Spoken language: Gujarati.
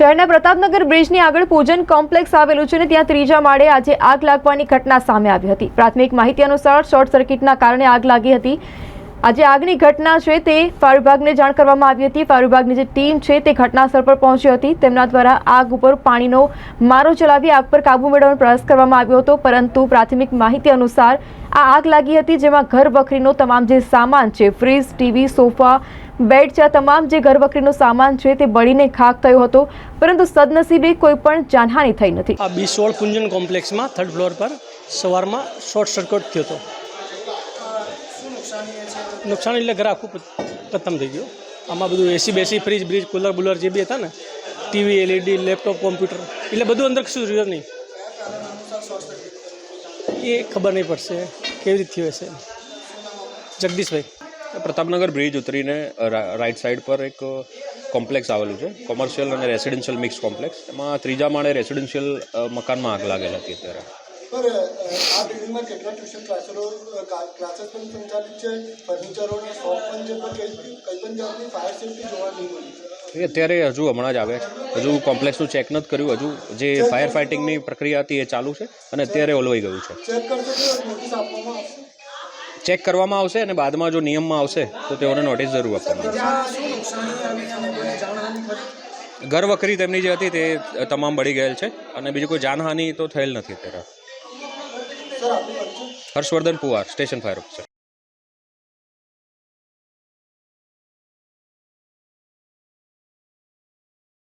શહેરના પ્રતાપનગર બ્રિજની આગળ પૂજન કોમ્પ્લેક્સ આવેલું છે અને ત્યાં ત્રીજા માળે આજે આગ લાગવાની ઘટના સામે આવી હતી. પ્રાથમિક માહિતી અનુસાર શોર્ટ સર્કિટના કારણે આગ લાગી હતી. આજે આગની ઘટના છે તે ફાયર વિભાગને જાણ કરવામાં આવી હતી. ફાયર વિભાગની જે ટીમ છે તે ઘટનાસ્થળ પર પહોંચી હતી. તેમના દ્વારા આગ ઉપર પાણીનો મારો ચલાવી આગ પર કાબુ મેળવવાનો પ્રયાસ કરવામાં આવ્યો હતો. પરંતુ પ્રાથમિક માહિતી અનુસાર આ આગ લાગી હતી, જેમાં ઘર વખરીનો તમામ જે સામાન છે, ફ્રીજ, ટીવી, સોફા, બેડ છે તમામ જે ઘર વખરીનો સામાન છે તે બળીને ખાક થયો હતો. પરંતુ સદનસીબે કોઈ પણ જાનહાનિ થઈ નથી. આ બિસોળ કુંજન કોમ્પ્લેક્સમાં થર્ડ ફ્લોર પર સવારમાં શોર્ટ સર્કિટ થયો હતો. નુકસાન એટલે ઘર આખું ખતમ થઈ ગયું આમાં બધું એસી બેસી ફ્રીજ બ્રીજ કુલર બુલર જે બી હતા ને ટીવી એલઈડી લેપટોપ કોમ્પ્યુટર એટલે બધું અંદર કશું રહ્યું નહીં એ ખબર નહીં પડશે કેવી રીતે થયું હશે જગદીશભાઈ પ્રતાપનગર બ્રિજ ઉતરીને રા- રાઈટ સાઈડ પર એક કોમ્પ્લેક્સ આવેલું છે કોમર્શિયલ અને રેસિડેન્શિયલ મિક્સ કોમ્પ્લેક્સ એમાં ત્રીજા માળે રેસિડેન્શિયલ અ, મકાનમાં આગ લાગેલ હતી અત્યારે સર આ બિલ્ડિંગમાં કેટલા ટ્યુશન ક્લાસો ક્લાસીસ પણ સંચાલિત છે ફર્નિચરોના શોપ પણ છે પણ કઈ કઈ પણ જાતની ફાયર સેફ્ટી જોવા નહીં મળી. અત્યારે હજુ હમણાં જ આવ્યા છે. હજુ કોમ્પ્લેક્સનું ચેક નથી કર્યું. હજુ જે ફાયર ફાઇટિંગની પ્રક્રિયા હતી એ ચાલુ છે અને અત્યારે ઓલવાઈ ગયું છે. ચેક કરશો નોટિસ આપવામાં આવશે. ચેક કરવામાં આવશે અને બાદમાં જો નિયમમાં આવશે તો તેઓને નોટિસ જરૂર આપવામાં આવશે. ઘર વખરી તેમની જે હતી તે તમામ બળી ગયેલ છે અને બીજું કોઈ જાનહાનિ તો થયેલ નથી અત્યારે. Harshvardhan Puvar station fire officer.